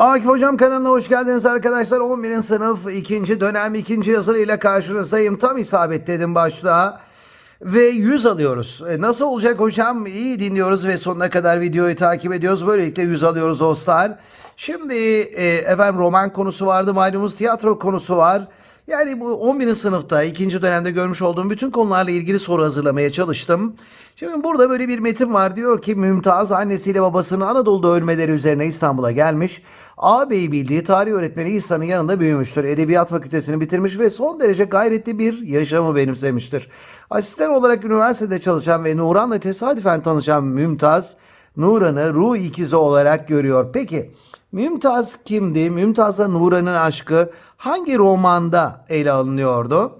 Akif Hocam kanalına hoş geldiniz arkadaşlar. 11. sınıf 2. dönem 2. yazılıyla karşınızdayım. Tam isabet dedim başta. Ve 100 alıyoruz. E, Nasıl olacak hocam? İyi dinliyoruz ve sonuna kadar videoyu takip ediyoruz. Böylelikle 100 alıyoruz dostlar. Şimdi e, efendim roman konusu vardı. Malumunuz tiyatro konusu var. Yani bu 11. sınıfta ikinci dönemde görmüş olduğum bütün konularla ilgili soru hazırlamaya çalıştım. Şimdi burada böyle bir metin var. Diyor ki Mümtaz annesiyle babasının Anadolu'da ölmeleri üzerine İstanbul'a gelmiş. Ağabeyi bildiği tarih öğretmeni İhsan'ın yanında büyümüştür. Edebiyat fakültesini bitirmiş ve son derece gayretli bir yaşamı benimsemiştir. Asistan olarak üniversitede çalışan ve Nuran'la tesadüfen tanışan Mümtaz, Nuran'ı ruh ikizi olarak görüyor. Peki Mümtaz kimdi? Mümtaz'la Nuran'ın aşkı hangi romanda ele alınıyordu?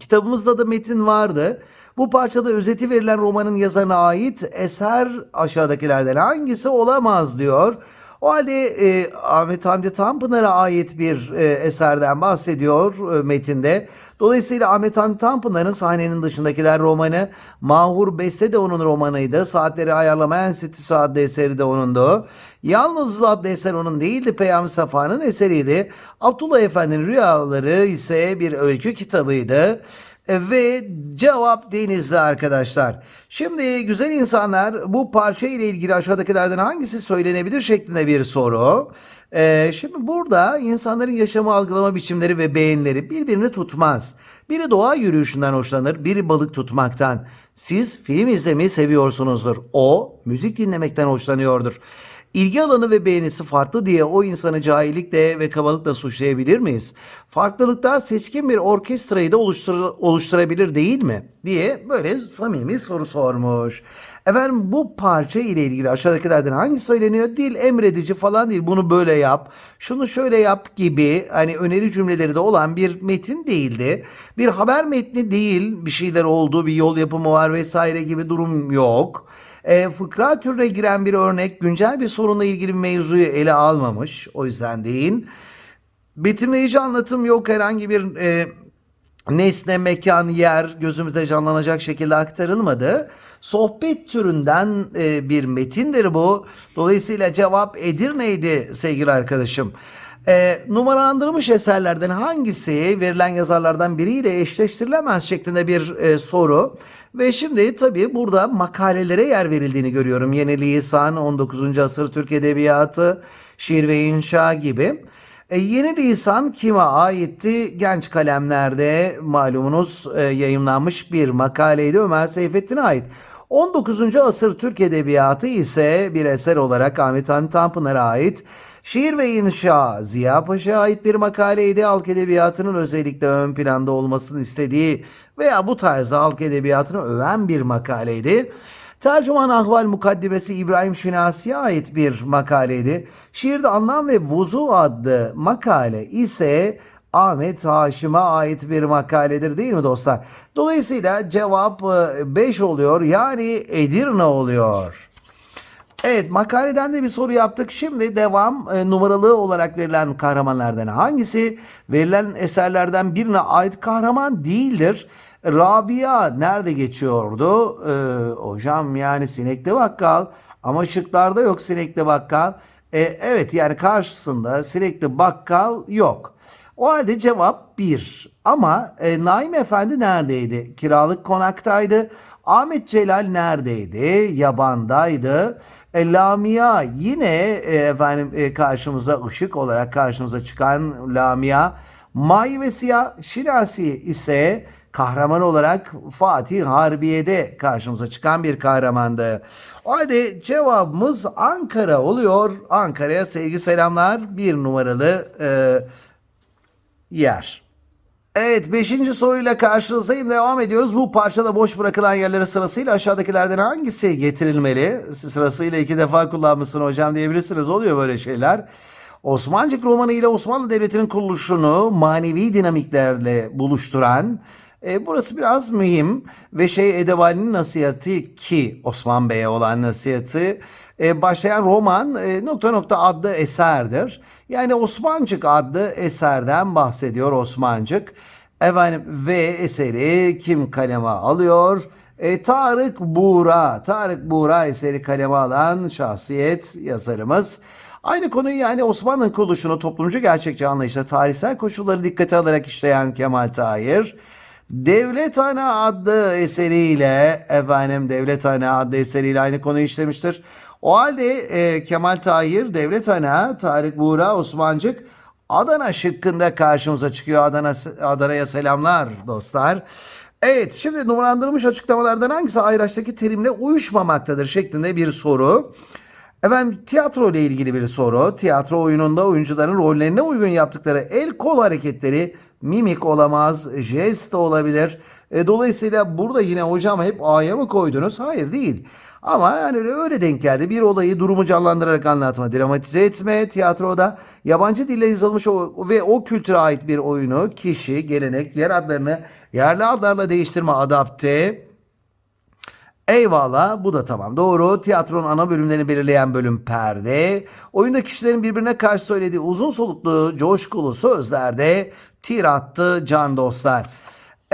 Kitabımızda da metin vardı. Bu parçada özeti verilen romanın yazarına ait eser aşağıdakilerden hangisi olamaz diyor. O halde e, Ahmet Hamdi Tanpınar'a ait bir e, eserden bahsediyor e, metinde. Dolayısıyla Ahmet Hamdi Tanpınar'ın sahnenin dışındakiler romanı, Mahur Beste de onun romanıydı. Saatleri Ayarlama Enstitüsü adlı eseri de onundu. Yalnız adlı eser onun değildi, Peyami Safa'nın eseriydi. Abdullah Efendi'nin Rüyaları ise bir öykü kitabıydı. Ve cevap denizli arkadaşlar. Şimdi güzel insanlar bu parça ile ilgili aşağıdakilerden hangisi söylenebilir şeklinde bir soru. Ee, şimdi burada insanların yaşamı algılama biçimleri ve beğenileri birbirini tutmaz. Biri doğa yürüyüşünden hoşlanır, biri balık tutmaktan. Siz film izlemeyi seviyorsunuzdur. O müzik dinlemekten hoşlanıyordur. İlgi alanı ve beğenisi farklı diye o insanı cahillikle ve kabalıkla suçlayabilir miyiz? Farklılıklar seçkin bir orkestrayı da oluştur- oluşturabilir değil mi? diye böyle samimi soru sormuş. Efendim bu parça ile ilgili aşağıdakilerden hangisi söyleniyor? Dil emredici falan değil. Bunu böyle yap, şunu şöyle yap gibi hani öneri cümleleri de olan bir metin değildi. Bir haber metni değil. Bir şeyler oldu, bir yol yapımı var vesaire gibi durum yok. E, fıkra türüne giren bir örnek güncel bir sorunla ilgili bir mevzuyu ele almamış. O yüzden değil. Betimleyici anlatım yok. Herhangi bir e, nesne, mekan, yer gözümüze canlanacak şekilde aktarılmadı. Sohbet türünden e, bir metindir bu. Dolayısıyla cevap Edirne'ydi sevgili arkadaşım. E, numaralandırılmış eserlerden hangisi verilen yazarlardan biriyle eşleştirilemez şeklinde bir e, soru. Ve şimdi tabii burada makalelere yer verildiğini görüyorum. Yeni Lisan, 19. asır Türk Edebiyatı, şiir ve inşa gibi. E, yeni lisan kime aitti? Genç kalemlerde malumunuz e, yayımlanmış bir makaleydi Ömer Seyfettin'e ait. 19. asır Türk Edebiyatı ise bir eser olarak Ahmet Hamdi Tanpınar'a ait. Şiir ve İnşa Ziya Paşa'ya ait bir makaleydi. Halk edebiyatının özellikle ön planda olmasını istediği veya bu tarzda halk edebiyatını öven bir makaleydi. Tercüman Ahval Mukaddimesi İbrahim Şinasi'ye ait bir makaleydi. Şiirde Anlam ve Vuzu adlı makale ise Ahmet Haşim'e ait bir makaledir değil mi dostlar? Dolayısıyla cevap 5 oluyor yani Edirne oluyor. Evet makaleden de bir soru yaptık. Şimdi devam e, numaralı olarak verilen kahramanlardan hangisi verilen eserlerden birine ait kahraman değildir? Rabia nerede geçiyordu? Ee, hocam yani Sinekli Bakkal ama şıklarda yok Sinekli Bakkal. E, evet yani karşısında Sinekli Bakkal yok. O halde cevap 1. Ama e, Naim Efendi neredeydi? Kiralık konaktaydı. Ahmet Celal neredeydi? Yabandaydı. E, Lamia yine e, efendim e, karşımıza ışık olarak karşımıza çıkan Lamia. May ve Siyah Şirasi ise kahraman olarak Fatih Harbiye'de karşımıza çıkan bir kahramandı. O cevabımız Ankara oluyor. Ankara'ya sevgi selamlar. Bir numaralı e, yer. Evet 5. soruyla karşınızdayım. Devam ediyoruz. Bu parçada boş bırakılan yerlere sırasıyla aşağıdakilerden hangisi getirilmeli? Sırasıyla iki defa kullanmışsın hocam diyebilirsiniz. Oluyor böyle şeyler. Osmancık romanı ile Osmanlı Devleti'nin kuruluşunu manevi dinamiklerle buluşturan e, burası biraz mühim ve şey Edebali'nin nasihati ki Osman Bey'e olan nasihati e, başlayan roman e, nokta nokta adlı eserdir. Yani Osmancık adlı eserden bahsediyor Osmancık. Efendim ve eseri kim kaleme alıyor? E, Tarık Buğra. Tarık Buğra eseri kaleme alan şahsiyet yazarımız. Aynı konuyu yani Osmanlı'nın kuruluşunu toplumcu gerçekçi anlayışla tarihsel koşulları dikkate alarak işleyen Kemal Tahir, Devlet Ana adlı eseriyle efendim Devlet Ana adlı eseriyle aynı konuyu işlemiştir. O halde e, Kemal Tahir, Devlet Ana, Tarık Buğra, Osmancık Adana şıkkında karşımıza çıkıyor. Adana Adana'ya selamlar dostlar. Evet şimdi numaralandırılmış açıklamalardan hangisi ayraçtaki terimle uyuşmamaktadır şeklinde bir soru. Efendim tiyatro ile ilgili bir soru. Tiyatro oyununda oyuncuların rollerine uygun yaptıkları el kol hareketleri mimik olamaz, jest olabilir. E, dolayısıyla burada yine hocam hep A'ya mı koydunuz? Hayır değil. Ama yani öyle denk geldi. Bir olayı durumu canlandırarak anlatma, dramatize etme tiyatroda. Yabancı dille yazılmış o, ve o kültüre ait bir oyunu kişi, gelenek, yer adlarını yerli adlarla değiştirme, adapte. Eyvallah bu da tamam doğru. Tiyatronun ana bölümlerini belirleyen bölüm perde. Oyunda kişilerin birbirine karşı söylediği uzun soluklu, coşkulu sözlerde tir attı can dostlar.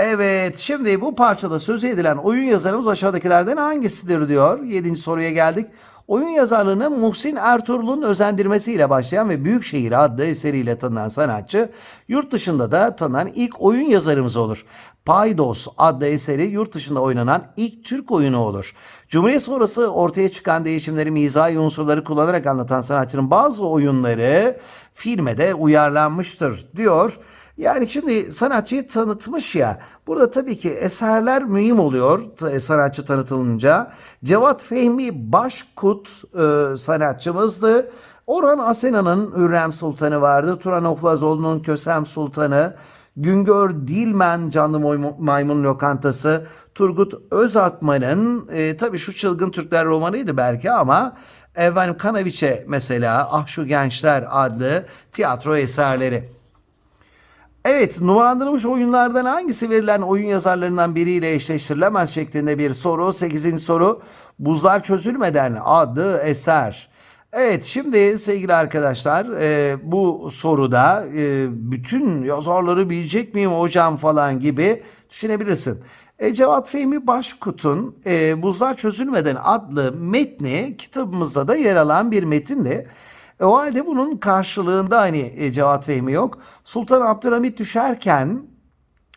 Evet şimdi bu parçada söz edilen oyun yazarımız aşağıdakilerden hangisidir diyor. Yedinci soruya geldik. Oyun yazarlığını Muhsin Ertuğrul'un özendirmesiyle başlayan ve Büyükşehir adlı eseriyle tanınan sanatçı yurt dışında da tanınan ilk oyun yazarımız olur. Paydos adlı eseri yurt dışında oynanan ilk Türk oyunu olur. Cumhuriyet sonrası ortaya çıkan değişimleri mizahi unsurları kullanarak anlatan sanatçının bazı oyunları filme de uyarlanmıştır diyor. Yani şimdi sanatçıyı tanıtmış ya. Burada tabii ki eserler mühim oluyor sanatçı tanıtılınca. Cevat Fehmi Başkut e, sanatçımızdı. Orhan Asena'nın Hürrem Sultanı vardı. Turan Oflazoğlu'nun Kösem Sultanı. Güngör Dilmen Canlı Maymun Lokantası. Turgut Özakman'ın e, tabii şu Çılgın Türkler romanıydı belki ama efendim Kanaviçe mesela Ah Şu Gençler adlı tiyatro eserleri. Evet numaralandırılmış oyunlardan hangisi verilen oyun yazarlarından biriyle eşleştirilemez şeklinde bir soru. 8. soru Buzlar Çözülmeden adlı eser. Evet şimdi sevgili arkadaşlar e, bu soruda e, bütün yazarları bilecek miyim hocam falan gibi düşünebilirsin. E, Cevat Fehmi Başkut'un e, Buzlar Çözülmeden adlı metni kitabımızda da yer alan bir metindi. E, o halde bunun karşılığında hani e, Cevat Fehmi yok. Sultan Abdülhamit düşerken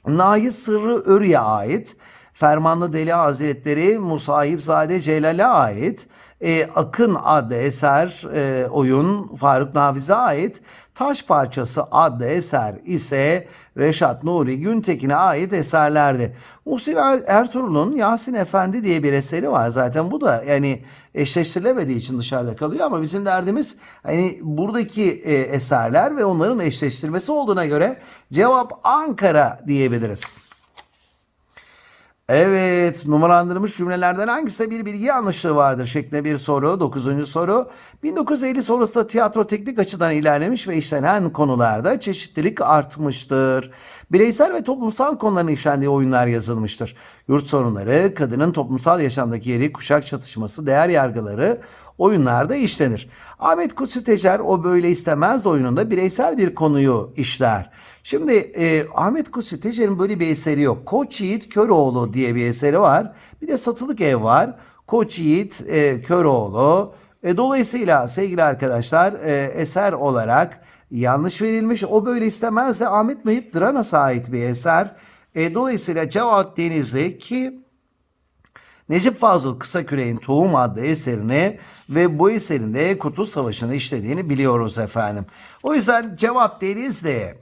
Nahi Sırrı Örü'ye ait. Fermanlı Deli Hazretleri Musahipzade Celal'e ait. E, Akın adlı eser e, oyun Faruk Nafiz'e ait. Taş Parçası adlı eser ise Reşat Nuri Güntekin'e ait eserlerdi. Muhsin er-, Ertuğrul'un Yasin Efendi diye bir eseri var zaten bu da yani eşleştirilemediği için dışarıda kalıyor ama bizim derdimiz hani buradaki e, eserler ve onların eşleştirmesi olduğuna göre cevap Ankara diyebiliriz. Evet numaralandırılmış cümlelerden hangisinde bir bilgi yanlışlığı vardır şeklinde bir soru. Dokuzuncu soru. 1950 sonrasında tiyatro teknik açıdan ilerlemiş ve işlenen konularda çeşitlilik artmıştır. Bireysel ve toplumsal konuların işlendiği oyunlar yazılmıştır. Yurt sorunları, kadının toplumsal yaşamdaki yeri, kuşak çatışması, değer yargıları oyunlarda işlenir. Ahmet Kutsi Tecer o böyle istemez oyununda bireysel bir konuyu işler. Şimdi e, Ahmet Kutsi Tecer'in böyle bir eseri yok. Koç Yiğit Köroğlu diye bir eseri var. Bir de Satılık Ev var. Koç Yiğit e, Köroğlu. E, dolayısıyla sevgili arkadaşlar e, eser olarak yanlış verilmiş. O böyle istemez de Ahmet Mehip Dranas'a ait bir eser. E, dolayısıyla Cevat Denizli ki Necip Fazıl Kısaküre'nin Tohum adlı eserini ve bu eserinde Kurtuluş Savaşı'nı işlediğini biliyoruz efendim. O yüzden cevap Denizli.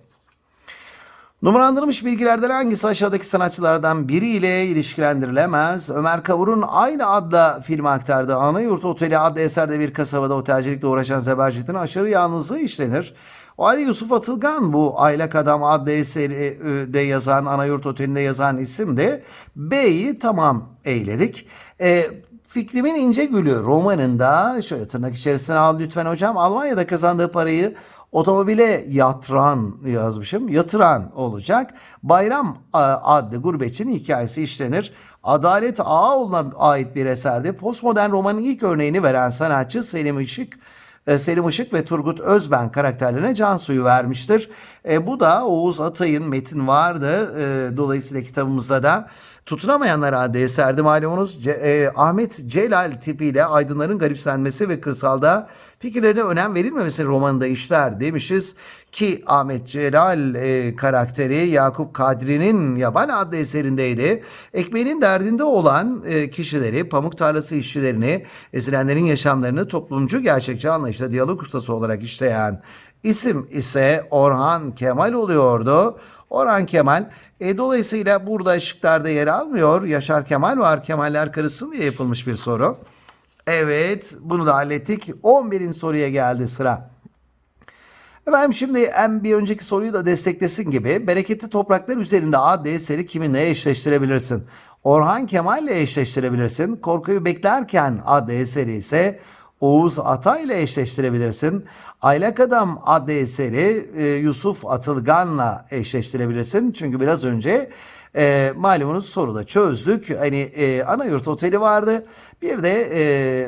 Numaralandırılmış bilgilerden hangisi aşağıdaki sanatçılardan biriyle ilişkilendirilemez? Ömer Kavur'un aynı adla filme aktardığı Anayurt Oteli adlı eserde bir kasabada otelcilikle uğraşan Zebercet'in aşırı yalnızlığı işlenir. O halde Yusuf Atılgan bu Aylak Adam adlı eseri de yazan, Anayurt Oteli'nde yazan isim de B'yi tamam eyledik. E, Fikrimin İnce Gülü romanında şöyle tırnak içerisine al lütfen hocam. Almanya'da kazandığı parayı otomobile yatıran yazmışım. Yatıran olacak. Bayram adlı gurbetçinin hikayesi işlenir. Adalet Ağaoğlu'na ait bir eserde postmodern romanın ilk örneğini veren sanatçı Selim Işık e, Selim Işık ve Turgut Özben karakterlerine can suyu vermiştir. E, bu da Oğuz Atay'ın metin vardı. E, dolayısıyla kitabımızda da Tutunamayanlar adlı eserde malumunuz Ce- e, Ahmet Celal tipiyle aydınların garipsenmesi ve kırsalda fikirlerine önem verilmemesi romanında işler demişiz ki Ahmet Celal e, karakteri Yakup Kadri'nin Yaban adlı eserindeydi. Ekmeğinin derdinde olan e, kişileri, pamuk tarlası işçilerini, ezilenlerin yaşamlarını toplumcu gerçekçi anlayışla diyalog ustası olarak işleyen isim ise Orhan Kemal oluyordu. Orhan Kemal e, dolayısıyla burada şıklarda yer almıyor. Yaşar Kemal var. Kemaller karışsın diye yapılmış bir soru. Evet bunu da hallettik. 11'in soruya geldi sıra. Efendim şimdi en bir önceki soruyu da desteklesin gibi bereketli topraklar üzerinde A, D eseri kiminle eşleştirebilirsin? Orhan Kemal ile eşleştirebilirsin. Korkuyu beklerken adlı eseri ise Oğuz Atay ile eşleştirebilirsin. Aylak Adam adlı eseri e, Yusuf Atılgan'la eşleştirebilirsin. Çünkü biraz önce e, malumunuz soruda çözdük. Hani e, Anayurt Oteli vardı. Bir de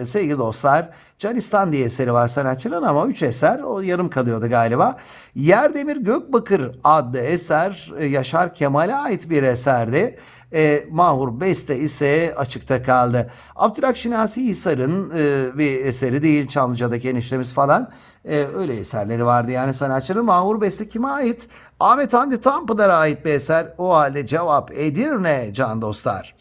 e, sevgili dostlar Canistan diye eseri var sanatçının ama 3 eser o yarım kalıyordu galiba. Yerdemir Gökbakır adlı eser e, Yaşar Kemal'e ait bir eserdi. E, Mahur Beste ise açıkta kaldı. Abdülhak Şinasi Hisar'ın e, bir eseri değil Çamlıca'daki eniştemiz falan. E, öyle eserleri vardı yani sanatçının. Mahur Beste kime ait? Ahmet Hamdi Tanpınar'a ait bir eser. O halde cevap Edirne can dostlar.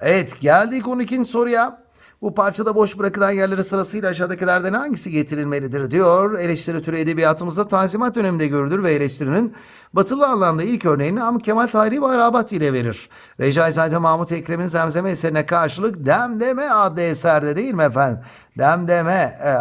Evet geldik 12. soruya. Bu parçada boş bırakılan yerleri sırasıyla aşağıdakilerden hangisi getirilmelidir diyor. Eleştiri türü edebiyatımızda tanzimat döneminde görülür ve eleştirinin batılı anlamda ilk örneğini Namık Kemal Tahri ve Arabat ile verir. Recaizade Mahmut Ekrem'in Zemzeme eserine karşılık Demdeme adlı eserde değil mi efendim? Demdeme e,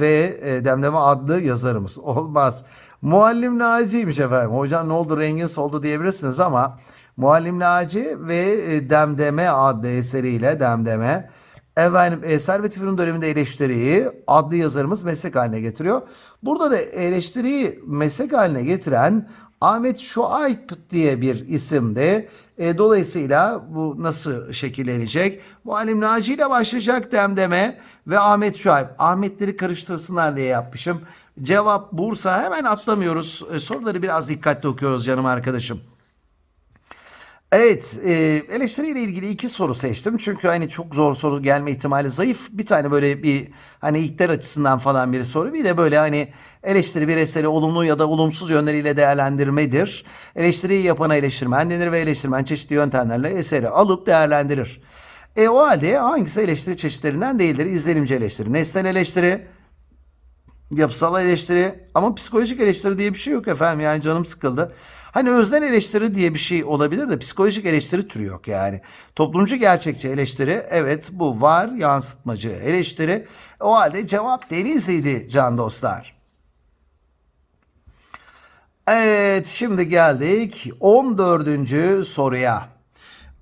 ve e, Demdeme adlı yazarımız. Olmaz. Muallim Naci'ymiş efendim. Hocam ne oldu rengin soldu diyebilirsiniz ama Muallim Naci ve e, Demdeme adlı eseriyle Demdeme Efendim e, Servet İfir'in döneminde eleştiriyi adlı yazarımız meslek haline getiriyor. Burada da eleştiriyi meslek haline getiren Ahmet Şuayb diye bir isimde. E, dolayısıyla bu nasıl şekillenecek? Muallim Naci ile başlayacak demdeme ve Ahmet Şuayb. Ahmetleri karıştırsınlar diye yapmışım. Cevap Bursa. Hemen atlamıyoruz. E, soruları biraz dikkatli okuyoruz canım arkadaşım. Evet, e, eleştiriyle ilgili iki soru seçtim. Çünkü hani çok zor soru gelme ihtimali zayıf. Bir tane böyle bir hani ilkler açısından falan bir soru. Bir de böyle hani eleştiri bir eseri olumlu ya da olumsuz yönleriyle değerlendirmedir. Eleştiriyi yapana eleştirmen denir ve eleştirmen çeşitli yöntemlerle eseri alıp değerlendirir. E o halde hangisi eleştiri çeşitlerinden değildir? İzlenimci eleştiri, nesnel eleştiri, yapısal eleştiri ama psikolojik eleştiri diye bir şey yok efendim. Yani canım sıkıldı. Hani öznel eleştiri diye bir şey olabilir de psikolojik eleştiri türü yok yani. Toplumcu gerçekçi eleştiri evet bu var yansıtmacı eleştiri. O halde cevap Denizli'ydi can dostlar. Evet şimdi geldik 14. soruya.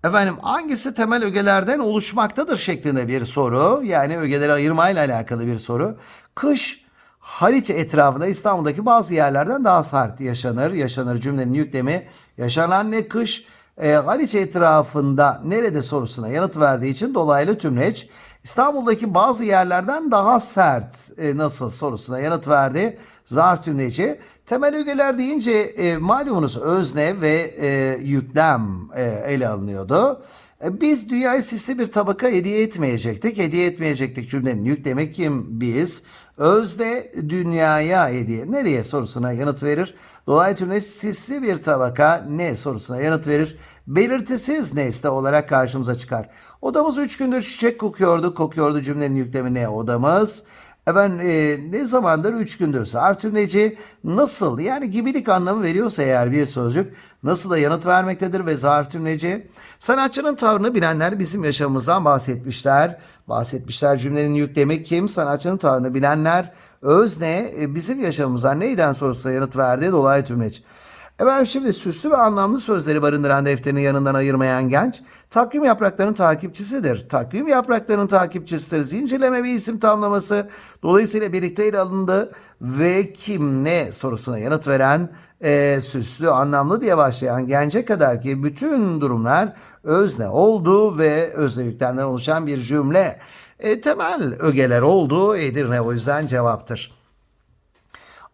Efendim hangisi temel ögelerden oluşmaktadır şeklinde bir soru. Yani ögeleri ayırmayla alakalı bir soru. Kış Haliç etrafında İstanbul'daki bazı yerlerden daha sert yaşanır. Yaşanır cümlenin yüklemi. Yaşanan ne kış? E, Haliç etrafında nerede sorusuna yanıt verdiği için dolaylı tümleç. İstanbul'daki bazı yerlerden daha sert e, nasıl sorusuna yanıt verdi. Zar tümleci. Temel ögeler deyince e, malumunuz özne ve e, yüklem e, ele alınıyordu. E, biz dünyaya sisli bir tabaka hediye etmeyecektik. Hediye etmeyecektik cümlenin yüklemi kim? Biz. Özde dünyaya hediye. Nereye sorusuna yanıt verir. Dolaylı tümleç sisli bir tabaka ne sorusuna yanıt verir. Belirtisiz nesne olarak karşımıza çıkar. Odamız üç gündür çiçek kokuyordu. Kokuyordu cümlenin yüklemi ne? Odamız. Efendim e, ne zamandır üç gündür zarf tümleci nasıl yani gibilik anlamı veriyorsa eğer bir sözcük nasıl da yanıt vermektedir ve zarf tümleci sanatçının tavrını bilenler bizim yaşamımızdan bahsetmişler. Bahsetmişler cümlenin yüklemi kim? Sanatçının tavrını bilenler özne e, bizim yaşamımızdan neyden sorusuna yanıt verdi dolaylı tümleç. Efendim şimdi süslü ve anlamlı sözleri barındıran defterini yanından ayırmayan genç takvim yapraklarının takipçisidir. Takvim yapraklarının takipçisidir. Zincirleme bir isim tamlaması dolayısıyla birlikte ele alındı ve kim ne sorusuna yanıt veren e, süslü anlamlı diye başlayan gence kadar ki bütün durumlar özne oldu ve özne yüklemden oluşan bir cümle. E, temel ögeler oldu Edirne o yüzden cevaptır.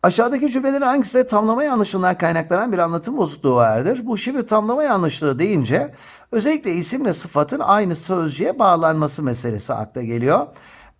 Aşağıdaki cümlelerin hangisi tamlama yanlışından kaynaklanan bir anlatım bozukluğu vardır? Bu şimdi tamlama yanlışlığı deyince özellikle isimle sıfatın aynı sözcüğe bağlanması meselesi akla geliyor.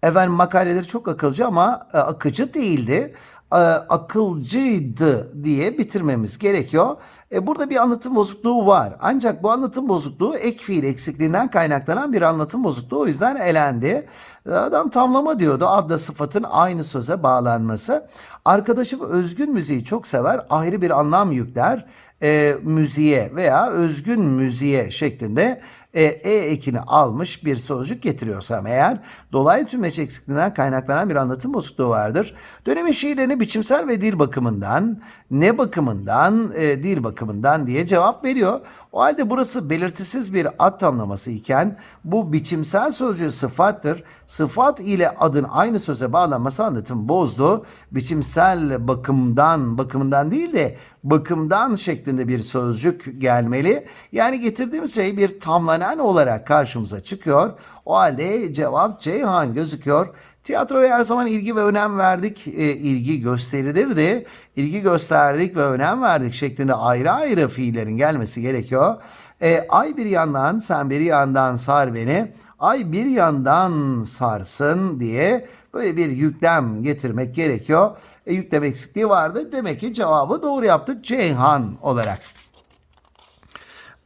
Efendim makaleleri çok akılcı ama e, akıcı değildi. E, akılcıydı diye bitirmemiz gerekiyor. E, burada bir anlatım bozukluğu var. Ancak bu anlatım bozukluğu ek fiil eksikliğinden kaynaklanan bir anlatım bozukluğu. O yüzden elendi. Adam tamlama diyordu. Adla sıfatın aynı söze bağlanması. Arkadaşım özgün müziği çok sever. Ayrı bir anlam yükler e, müziğe veya özgün müziğe şeklinde e, e ekini almış bir sözcük getiriyorsam eğer dolaylı tümleç eksikliğinden kaynaklanan bir anlatım bozukluğu vardır. Dönemin şiirlerini biçimsel ve dil bakımından ne bakımından e, dil bakımından diye cevap veriyor. O halde burası belirtisiz bir ad tamlaması iken bu biçimsel sözcüğü sıfattır. Sıfat ile adın aynı söze bağlanması anlatım bozdu. Biçimsel bakımdan, bakımından değil de bakımdan şeklinde bir sözcük gelmeli. Yani getirdiğimiz şey bir tamlanan olarak karşımıza çıkıyor. O halde cevap Ceyhan gözüküyor. Tiyatroya her zaman ilgi ve önem verdik. E, ilgi gösterilirdi. İlgi gösterdik ve önem verdik şeklinde ayrı ayrı fiillerin gelmesi gerekiyor. E, ay bir yandan sen bir yandan sar beni. Ay bir yandan sarsın diye böyle bir yüklem getirmek gerekiyor. E, yüklem eksikliği vardı. Demek ki cevabı doğru yaptık Ceyhan olarak.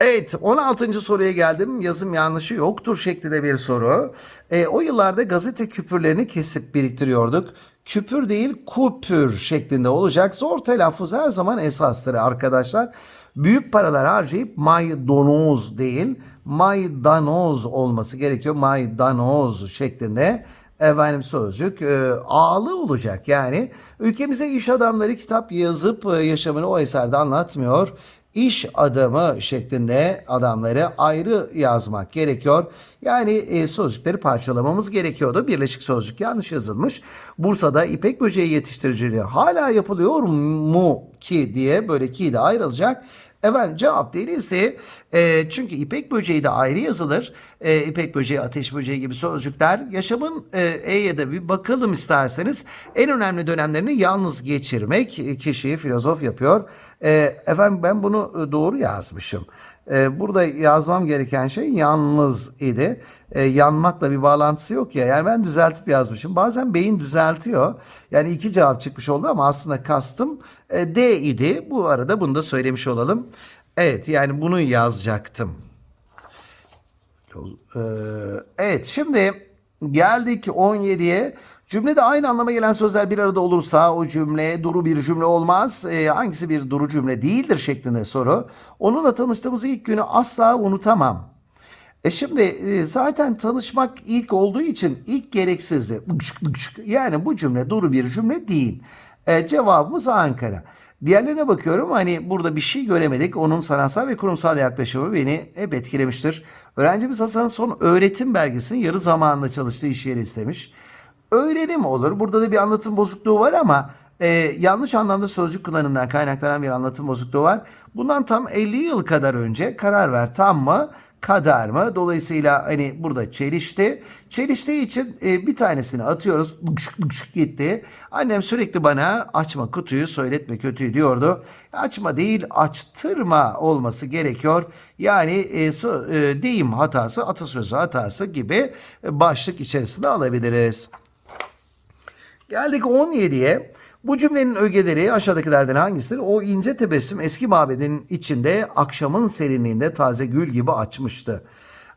Evet 16. soruya geldim. Yazım yanlışı yoktur şeklinde bir soru. E, o yıllarda gazete küpürlerini kesip biriktiriyorduk. Küpür değil kupür şeklinde olacak. Zor telaffuz her zaman esastır arkadaşlar. Büyük paralar harcayıp maydanoz değil maydanoz olması gerekiyor. Maydanoz şeklinde efendim sözcük e, ağlı olacak. Yani ülkemize iş adamları kitap yazıp e, yaşamını o eserde anlatmıyor iş adamı şeklinde adamları ayrı yazmak gerekiyor. Yani e, sözcükleri parçalamamız gerekiyordu. Birleşik sözcük yanlış yazılmış. Bursa'da ipek böceği yetiştiriciliği hala yapılıyor mu ki diye böyle ki de ayrılacak. Evet cevap denizli. E, çünkü ipek böceği de ayrı yazılır. E, ipek böceği, ateş böceği gibi sözcükler yaşamın e, E'ye de bir bakalım isterseniz. En önemli dönemlerini yalnız geçirmek e, kişiyi filozof yapıyor. E, efendim ben bunu e, doğru yazmışım. E, burada yazmam gereken şey yalnız idi. E, yanmakla bir bağlantısı yok ya. Yani ben düzeltip yazmışım. Bazen beyin düzeltiyor. Yani iki cevap çıkmış oldu ama aslında kastım e, D idi. Bu arada bunu da söylemiş olalım. Evet yani bunu yazacaktım. Ee, evet şimdi geldik 17'ye. Cümlede aynı anlama gelen sözler bir arada olursa o cümle duru bir cümle olmaz. Ee, hangisi bir duru cümle değildir şeklinde soru. Onunla tanıştığımız ilk günü asla unutamam. E şimdi e, zaten tanışmak ilk olduğu için ilk gereksizdi. Yani bu cümle duru bir cümle değil. E, cevabımız Ankara. Diğerlerine bakıyorum hani burada bir şey göremedik. Onun sanatsal ve kurumsal yaklaşımı beni hep etkilemiştir. Öğrencimiz Hasan'ın son öğretim belgesini yarı zamanlı çalıştığı iş yeri istemiş. Öğrenim olur. Burada da bir anlatım bozukluğu var ama e, yanlış anlamda sözcük kullanımından kaynaklanan bir anlatım bozukluğu var. Bundan tam 50 yıl kadar önce karar ver tam mı? Kadar mı? Dolayısıyla hani burada çelişti. Çeliştiği için e, bir tanesini atıyoruz. Lıkşık lıkşık gitti. Annem sürekli bana açma kutuyu söyletme kötüyü diyordu. Açma değil açtırma olması gerekiyor. Yani e, so, e, deyim hatası, atasözü hatası gibi başlık içerisinde alabiliriz. Geldik 17'ye. Bu cümlenin ögeleri aşağıdakilerden hangisidir? O ince tebessüm eski mabedin içinde akşamın serinliğinde taze gül gibi açmıştı.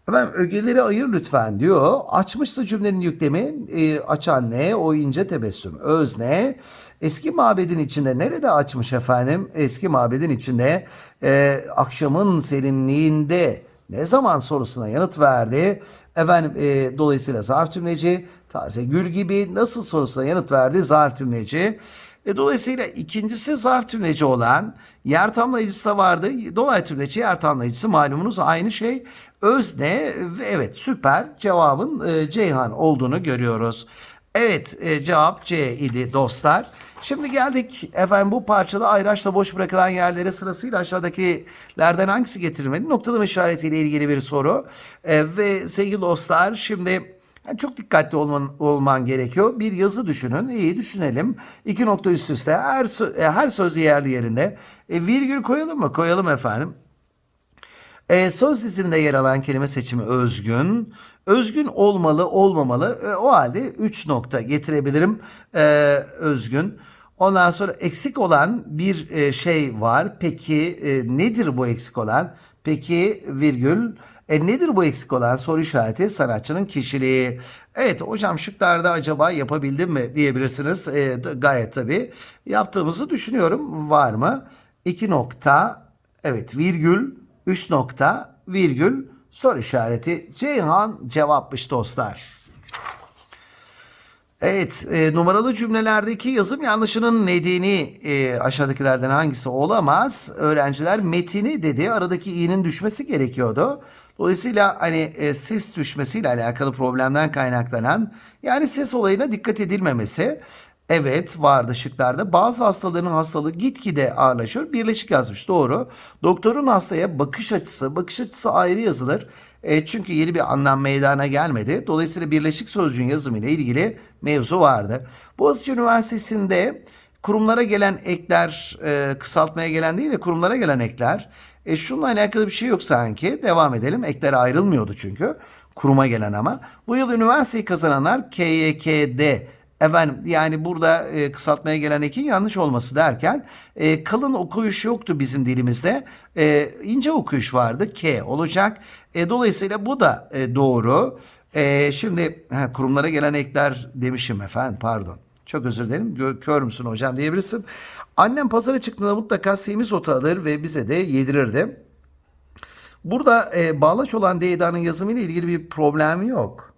Efendim ögeleri ayır lütfen diyor. Açmıştı cümlenin yüklemi. E, açan ne? O ince tebessüm. Öz ne? Eski mabedin içinde nerede açmış efendim? Eski mabedin içinde e, akşamın serinliğinde ne zaman sorusuna yanıt verdi. Efendim e, dolayısıyla zarf tümleci taze gül gibi nasıl sorusuna yanıt verdi zarf tümleci. E, dolayısıyla ikincisi zar tümleci olan yer tamlayıcısı da vardı. Dolay tümleci yer tamlayıcısı malumunuz aynı şey. Özne ve evet süper cevabın e, Ceyhan olduğunu görüyoruz. Evet e, cevap C idi dostlar. Şimdi geldik efendim bu parçada ayraçla boş bırakılan yerlere sırasıyla aşağıdakilerden hangisi getirilmeli? Noktalama işaretiyle ilgili bir soru. E, ve sevgili dostlar şimdi yani çok dikkatli olman, olman gerekiyor. Bir yazı düşünün. İyi düşünelim. İki nokta üst üste. Her, e, her söz yerli yerinde. E, virgül koyalım mı? Koyalım efendim. E, söz diziminde yer alan kelime seçimi özgün. Özgün olmalı, olmamalı. E, o halde 3 nokta getirebilirim. E, özgün. Ondan sonra eksik olan bir e, şey var. Peki e, nedir bu eksik olan? Peki virgül. E, nedir bu eksik olan soru işareti? Sanatçının kişiliği. Evet hocam şıklarda acaba yapabildim mi diyebilirsiniz. E, gayet tabii yaptığımızı düşünüyorum. Var mı? 2 nokta. Evet virgül. 3 nokta. Virgül. Soru işareti. Ceyhan cevapmış dostlar. Evet, e, numaralı cümlelerdeki yazım yanlışının nedeni e, aşağıdakilerden hangisi olamaz? Öğrenciler metini dedi, aradaki i'nin düşmesi gerekiyordu. Dolayısıyla hani e, ses düşmesiyle alakalı problemden kaynaklanan yani ses olayına dikkat edilmemesi. Evet vardı şıklarda. Bazı hastaların hastalığı gitgide ağırlaşıyor. Birleşik yazmış doğru. Doktorun hastaya bakış açısı, bakış açısı ayrı yazılır. E, çünkü yeni bir anlam meydana gelmedi. Dolayısıyla birleşik sözcüğün yazımı ile ilgili mevzu vardı. Boğaziçi Üniversitesi'nde kurumlara gelen ekler, e, kısaltmaya gelen değil de kurumlara gelen ekler. E, şununla alakalı bir şey yok sanki. Devam edelim. Ekler ayrılmıyordu çünkü. Kuruma gelen ama. Bu yıl üniversiteyi kazananlar KYK'de Efendim yani burada e, kısaltmaya gelen ekin yanlış olması derken e, kalın okuyuş yoktu bizim dilimizde. E, ince okuyuş vardı. K olacak. E, dolayısıyla bu da e, doğru. E, şimdi ha, kurumlara gelen ekler demişim efendim pardon. Çok özür dilerim. Kör müsün hocam diyebilirsin. Annem pazara çıktığında mutlaka semizotu alır ve bize de yedirirdi. Burada e, bağlaç olan D'danın yazımıyla ilgili bir problem yok.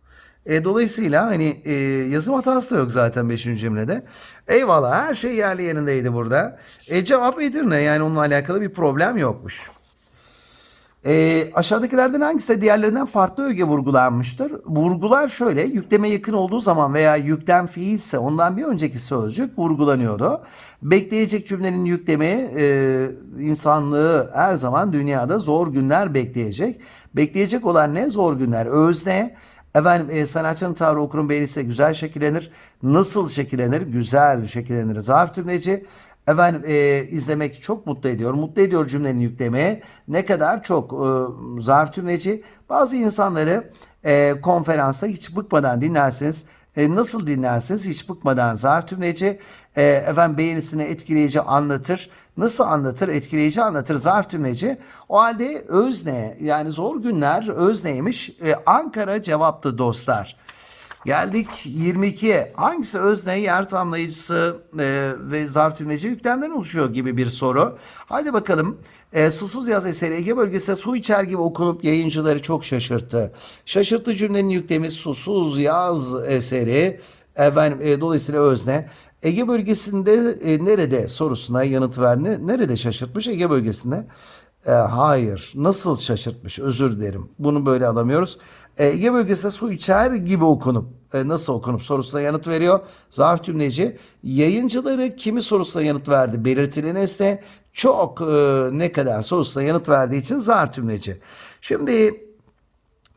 E, dolayısıyla hani e, yazım hatası da yok zaten 5. cümlede. Eyvallah her şey yerli yerindeydi burada. E, cevap Edirne yani onunla alakalı bir problem yokmuş. E, aşağıdakilerden hangisi de diğerlerinden farklı öge vurgulanmıştır? Vurgular şöyle yükleme yakın olduğu zaman veya yüklem fiilse ondan bir önceki sözcük vurgulanıyordu. Bekleyecek cümlenin yüklemi e, insanlığı her zaman dünyada zor günler bekleyecek. Bekleyecek olan ne? Zor günler. Özne Efendim e, sanatçının tavrı okurun beğenirse güzel şekillenir. Nasıl şekillenir? Güzel şekillenir. Zarf tümleci. Efendim e, izlemek çok mutlu ediyor. Mutlu ediyor cümlenin yüklemi. Ne kadar çok e, zarf tümleci. Bazı insanları e, konferansta hiç bıkmadan dinlersiniz. E, nasıl dinlersiniz? Hiç bıkmadan zarf tümleci. E, efendim beğenisini etkileyici anlatır. Nasıl anlatır? Etkileyici anlatır zarf tümleci. O halde özne yani zor günler özneymiş. E, Ankara cevaptı dostlar. Geldik 22'ye. Hangisi özne, yer tamlayıcısı e, ve zarf tümleci yüklemden oluşuyor gibi bir soru. Haydi bakalım. E, susuz yaz eseri Ege bölgesinde su içer gibi okunup yayıncıları çok şaşırttı. Şaşırttı cümlenin yüklemi susuz yaz eseri. Efendim, e, dolayısıyla özne. Ege bölgesinde e, nerede sorusuna yanıt ver. Ne- Nerede şaşırtmış Ege bölgesinde? E, hayır. Nasıl şaşırtmış? Özür dilerim. Bunu böyle alamıyoruz. Ege bölgesinde su içer gibi okunup e, nasıl okunup sorusuna yanıt veriyor. Zarf tümleci. Yayıncıları kimi sorusuna yanıt verdi? Belirtili nesne. Çok e, ne kadar sorusuna yanıt verdiği için zarf tümleci. Şimdi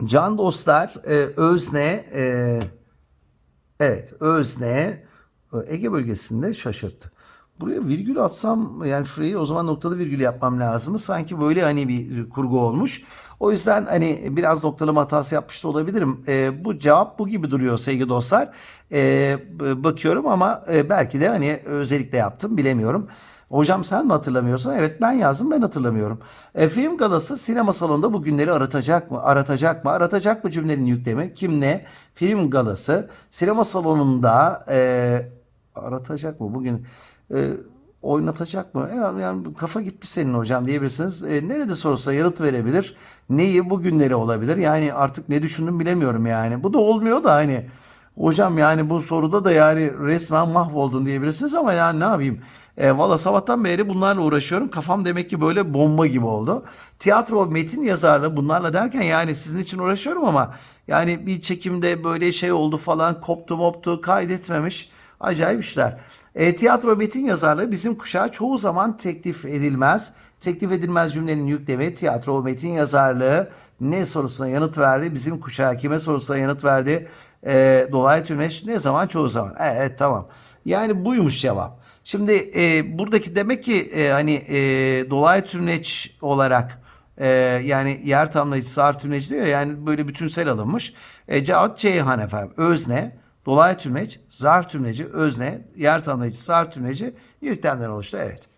can dostlar e, özne Evet, özne Ege bölgesinde şaşırttı. Buraya virgül atsam yani şurayı o zaman noktalı virgül yapmam lazım. Sanki böyle hani bir kurgu olmuş. O yüzden hani biraz noktalama hatası yapmış da olabilirim. E, bu cevap bu gibi duruyor sevgili dostlar. E, bakıyorum ama e, belki de hani özellikle yaptım bilemiyorum. Hocam sen mi hatırlamıyorsun? Evet ben yazdım ben hatırlamıyorum. E, film galası sinema salonunda bu günleri aratacak mı? Aratacak mı? Aratacak mı cümlenin yüklemi? Kim ne? Film galası sinema salonunda e, aratacak mı? Bugün e, oynatacak mı? Herhalde yani kafa gitmiş senin hocam diyebilirsiniz. E, nerede sorulsa yanıt verebilir. Neyi? Bu günleri olabilir. Yani artık ne düşündüm bilemiyorum yani. Bu da olmuyor da hani Hocam yani bu soruda da yani resmen mahvoldun diyebilirsiniz ama yani ne yapayım? E, Valla sabahtan beri bunlarla uğraşıyorum. Kafam demek ki böyle bomba gibi oldu. Tiyatro metin yazarlığı bunlarla derken yani sizin için uğraşıyorum ama yani bir çekimde böyle şey oldu falan koptu moptu kaydetmemiş. Acayip işler. E, tiyatro metin yazarlığı bizim kuşağa çoğu zaman teklif edilmez. Teklif edilmez cümlenin yüklemi tiyatro metin yazarlığı ne sorusuna yanıt verdi? Bizim kuşağa kime sorusuna yanıt verdi? E, dolaylı tümleç ne zaman? Çoğu zaman. E, Evet tamam. Yani buymuş cevap. Şimdi e, buradaki demek ki e, hani e, dolaylı tümleç olarak E, yani yer tamlayıcı, sağır tümleci diyor ya, yani böyle bütünsel alınmış. E, Cevap Ceyhan efendim. Özne, dolay tümleç, zar tümleci, özne, yer tamlayıcı, sağır tümleci yüklemden oluştu. Evet.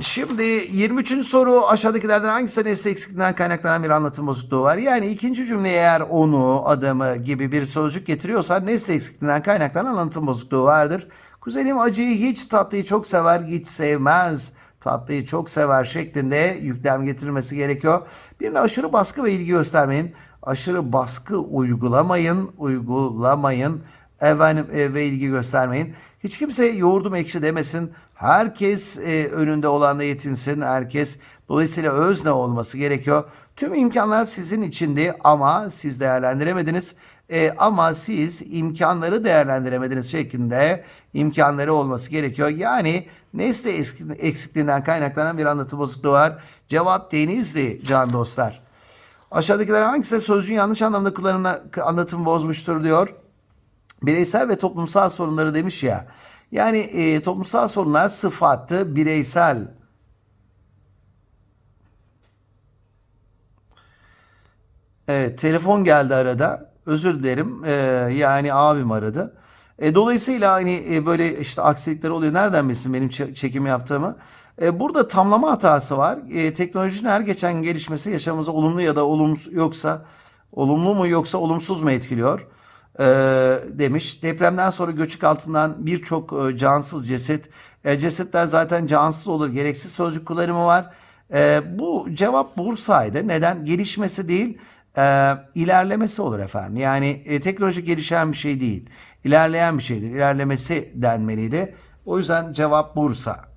Şimdi 23. soru aşağıdakilerden hangisinde nesne eksikliğinden kaynaklanan bir anlatım bozukluğu var? Yani ikinci cümleye eğer onu, adamı gibi bir sözcük getiriyorsa nesne eksikliğinden kaynaklanan anlatım bozukluğu vardır. Kuzenim acıyı hiç tatlıyı çok sever, hiç sevmez. Tatlıyı çok sever şeklinde yüklem getirilmesi gerekiyor. Birine aşırı baskı ve ilgi göstermeyin. Aşırı baskı uygulamayın, uygulamayın. Efendim e, ve ilgi göstermeyin. Hiç kimse yoğurdum ekşi demesin. Herkes e, önünde olanla yetinsin. Herkes dolayısıyla özne olması gerekiyor. Tüm imkanlar sizin içindi ama siz değerlendiremediniz. E, ama siz imkanları değerlendiremediniz şeklinde imkanları olması gerekiyor. Yani nesne eksikliğinden kaynaklanan bir anlatı bozukluğu var. Cevap denizli can dostlar. Aşağıdakiler hangisi sözcüğün yanlış anlamda kullanımına anlatımı bozmuştur diyor bireysel ve toplumsal sorunları demiş ya. Yani e, toplumsal sorunlar sıfatı bireysel. Evet, telefon geldi arada. Özür dilerim. Ee, yani abim aradı. E, dolayısıyla hani e, böyle işte aksilikler oluyor. Nereden bilsin benim çe- çekim yaptığımı? E, burada tamlama hatası var. E, teknolojinin her geçen gelişmesi yaşamımızı olumlu ya da olumsuz yoksa olumlu mu yoksa olumsuz mu etkiliyor? e, demiş. Depremden sonra göçük altından birçok cansız ceset. Cesetler zaten cansız olur. Gereksiz sözcük kullanımı var. Bu cevap Bursa'ydı. Neden? Gelişmesi değil, ilerlemesi olur efendim. Yani teknoloji gelişen bir şey değil. İlerleyen bir şeydir. İlerlemesi denmeliydi. O yüzden cevap Bursa.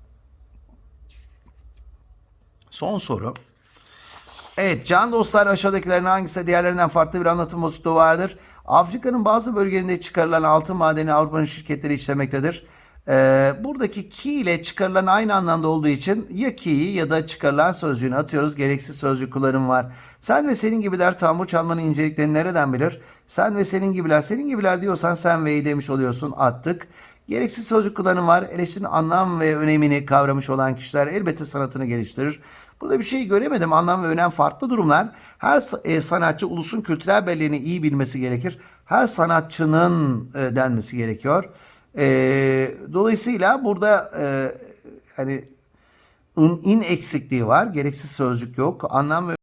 Son soru. Evet can dostlar aşağıdakilerin hangisi diğerlerinden farklı bir anlatım bozukluğu vardır? Afrika'nın bazı bölgelerinde çıkarılan altın madeni Avrupa'nın şirketleri işlemektedir. Ee, buradaki ki ile çıkarılan aynı anlamda olduğu için ya ki'yi ya da çıkarılan sözcüğünü atıyoruz. Gereksiz sözcük kullanımı var. Sen ve senin gibiler tambur çalmanın inceliklerini nereden bilir? Sen ve senin gibiler, senin gibiler diyorsan sen ve'yi demiş oluyorsun attık. Gereksiz sözcük kullanımı var. Eleştirinin anlam ve önemini kavramış olan kişiler elbette sanatını geliştirir. Burada bir şey göremedim. Anlam ve önem farklı durumlar. Her e, sanatçı ulusun kültürel belleğini iyi bilmesi gerekir. Her sanatçının e, denmesi gerekiyor. E, dolayısıyla burada e, hani in, in eksikliği var. Gereksiz sözcük yok. Anlam ve